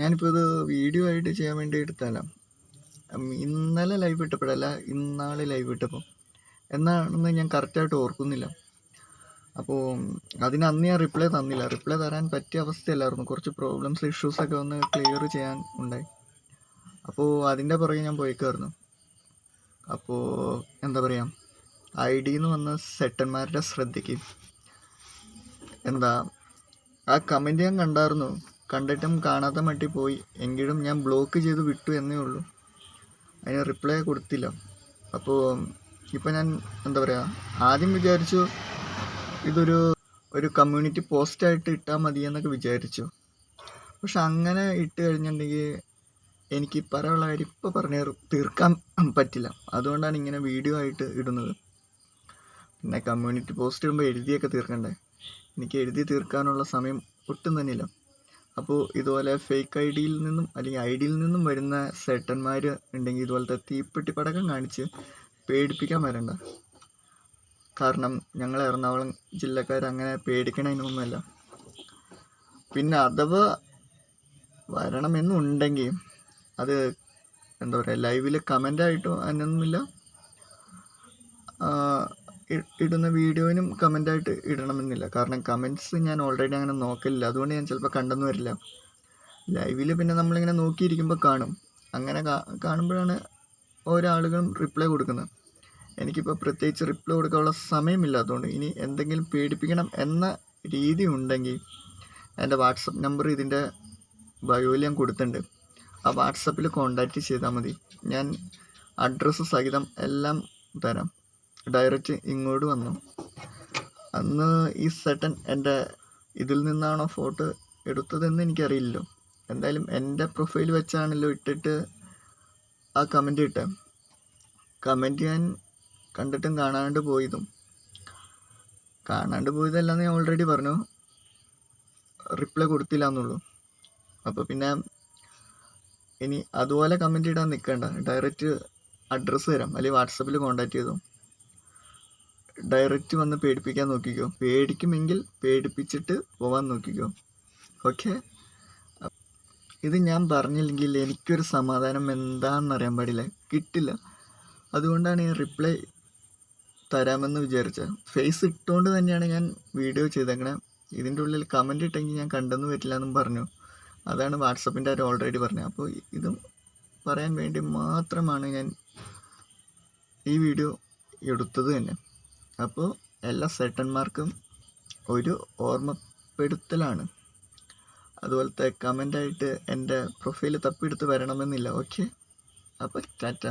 ഞാനിപ്പോൾ ഇത് വീഡിയോ ആയിട്ട് ചെയ്യാൻ വേണ്ടി എടുത്തതല്ല ഇന്നലെ ലൈവ് ഇട്ടപ്പോഴല്ല ഇന്നാളെ ലൈവ് ഇട്ടപ്പോൾ എന്നാണെന്ന് ഞാൻ കറക്റ്റായിട്ട് ഓർക്കുന്നില്ല. അപ്പോൾ അതിന് അന്ന് ഞാൻ റിപ്ലൈ തന്നില്ല. റിപ്ലൈ തരാൻ പറ്റിയ അവസ്ഥയല്ലായിരുന്നു. കുറച്ച് പ്രോബ്ലംസ് ഇഷ്യൂസൊക്കെ വന്ന് ക്ലിയർ ചെയ്യാൻ ഉണ്ടായി. അപ്പോൾ അതിന്റെ പുറകെ ഞാൻ പോയിക്കായിരുന്നു അപ്പോൾ എന്താ പറയുക ഐ ഡിന്ന് വന്ന സെട്ടന്മാരുടെ ശ്രദ്ധയ്ക്ക്. എന്താ ആ കമന്റ് ഞാൻ കണ്ടായിരുന്നു. കണ്ടിട്ടും കാണാത്ത മട്ടി പോയി. എങ്കിലും ഞാൻ ബ്ലോക്ക് ചെയ്ത് വിട്ടു എന്നേ ഉള്ളൂ. അതിന് റിപ്ലൈ കൊടുത്തില്ല. അപ്പോൾ ഇപ്പോൾ ഞാൻ എന്താ പറയുക ആദ്യം വിചാരിച്ചു ഇതൊരു ഒരു കമ്മ്യൂണിറ്റി പോസ്റ്റായിട്ട് ഇട്ടാൽ മതി എന്നൊക്കെ വിചാരിച്ചു. പക്ഷെ അങ്ങനെ ഇട്ട് കഴിഞ്ഞിട്ടുണ്ടെങ്കിൽ എനിക്ക് പറയാനുള്ള കാര്യം ഇപ്പോൾ പറഞ്ഞ് തീർക്കാൻ പറ്റില്ല. അതുകൊണ്ടാണ് ഇങ്ങനെ വീഡിയോ ആയിട്ട് ഇടുന്നത്. പിന്നെ കമ്മ്യൂണിറ്റി പോസ്റ്റ് ഇടുമ്പോൾ എഴുതിയൊക്കെ തീർക്കണ്ടേ? എനിക്ക് എഴുതി തീർക്കാനുള്ള സമയം ഒട്ടും തന്നെ ഇല്ല അപ്പോൾ ഇതുപോലെ ഫേക്ക് ഐ ഡിയിൽ നിന്നും അല്ലെങ്കിൽ ഐ ഡിയിൽ നിന്നും വരുന്ന സെട്ടന്മാർ ഉണ്ടെങ്കിൽ ഇതുപോലത്തെ തീപ്പെട്ടി പടക്കം കാണിച്ച് പേടിപ്പിക്കാൻ വരണ്ട. കാരണം ഞങ്ങൾ എറണാകുളം ജില്ലക്കാർ അങ്ങനെ പേടിക്കണതിനൊന്നുമല്ല പിന്നെ അഥവാ വരണമെന്നുണ്ടെങ്കിൽ അത് എന്താ പറയുക ലൈവിൽ കമന്റായിട്ടോ അതിനൊന്നുമില്ല ഇടുന്ന വീഡിയോയിനും കമന്റായിട്ട് ഇടണമെന്നില്ല. കാരണം കമന്റ്സ് ഞാൻ ഓൾറെഡി അങ്ങനെ നോക്കലില്ല. അതുകൊണ്ട് ഞാൻ ചിലപ്പോൾ കണ്ടെന്ന് വരില്ല. ലൈവിൽ പിന്നെ നമ്മളിങ്ങനെ നോക്കിയിരിക്കുമ്പോൾ കാണും. അങ്ങനെ കാണുമ്പോഴാണ് ഓരോ ആളുകളും റിപ്ലൈ കൊടുക്കുന്നത്. എനിക്കിപ്പോൾ പ്രത്യേകിച്ച് റിപ്ലൈ കൊടുക്കാനുള്ള സമയമില്ല. അതുകൊണ്ട് ഇനി എന്തെങ്കിലും പേടിപ്പിക്കണം എന്ന രീതി ഉണ്ടെങ്കിൽ എന്റെ വാട്സപ്പ് നമ്പർ ഇതിന്റെ ബയോയിൽ ഞാൻ കൊടുത്തിട്ടുണ്ട്. ആ വാട്സപ്പിൽ കോണ്ടാക്റ്റ് ചെയ്താൽ മതി. ഞാൻ അഡ്രസ്സ് സഹിതം എല്ലാം തരാം. ഡയറക്റ്റ് ഇങ്ങോട്ട് വന്നു. അന്ന് ഈ സെട്ടൻ എന്റെ ഇതിൽ നിന്നാണോ ഫോട്ടോ എടുത്തതെന്ന് എനിക്കറിയില്ലല്ലോ. എന്തായാലും എന്റെ പ്രൊഫൈൽ വെച്ചാണല്ലോ ഇട്ടിട്ട് ആ കമന്റ് ഇട്ടേ. കമന്റ് ഞാൻ കണ്ടിട്ടും കാണാണ്ട് പോയതും. കാണാണ്ട് പോയതല്ലെന്ന് ഞാൻ ഓൾറെഡി പറഞ്ഞു. റിപ്ലൈ കൊടുത്തില്ല എന്നുള്ളൂ അപ്പോൾ പിന്നെ ഇനി അതുപോലെ കമന്റ് ഇടാൻ നിൽക്കണ്ട ഡയറക്റ്റ് അഡ്രസ്സ് തരാം. അല്ലെങ്കിൽ വാട്സപ്പിൽ കോൺടാക്റ്റ് ചെയ്തു. ഡയറക്റ്റ് വന്ന് പേടിപ്പിക്കാൻ നോക്കിക്കോ. പേടിക്കുമെങ്കിൽ പേടിപ്പിച്ചിട്ട് പോവാൻ നോക്കിക്കോ. ഓക്കെ? ഇത് ഞാൻ പറഞ്ഞില്ലെങ്കിൽ എനിക്കൊരു സമാധാനം എന്താണെന്ന് അറിയാൻ പാടില്ല. കിട്ടില്ല. അതുകൊണ്ടാണ് ഞാൻ റിപ്ലൈ തരാമെന്ന് വിചാരിച്ചത്. ഫേസ് ഇട്ടുകൊണ്ട് തന്നെയാണ് ഞാൻ വീഡിയോ ചെയ്തേക്കണേ. ഇതിന്റെ ഉള്ളിൽ കമന്റ് ഇട്ടെങ്കിൽ ഞാൻ കണ്ടെന്ന് പറ്റില്ല എന്നും പറഞ്ഞു. അതാണ് വാട്സപ്പിന്റെ ആരും ഓൾറെഡി പറഞ്ഞത്. അപ്പോൾ ഇതും പറയാൻ വേണ്ടി മാത്രമാണ് ഞാൻ ഈ വീഡിയോ എടുത്തത് തന്നെ. അപ്പോൾ എല്ലാ സെട്ടന്മാർക്കും ഒരു ഓർമ്മപ്പെടുത്തലാണ്. അതുപോലത്തെ കമന്റായിട്ട് എന്റെ പ്രൊഫൈൽ തപ്പിയെടുത്ത് വരണമെന്നില്ല. ഓക്കെ അപ്പോൾ ടാറ്റ.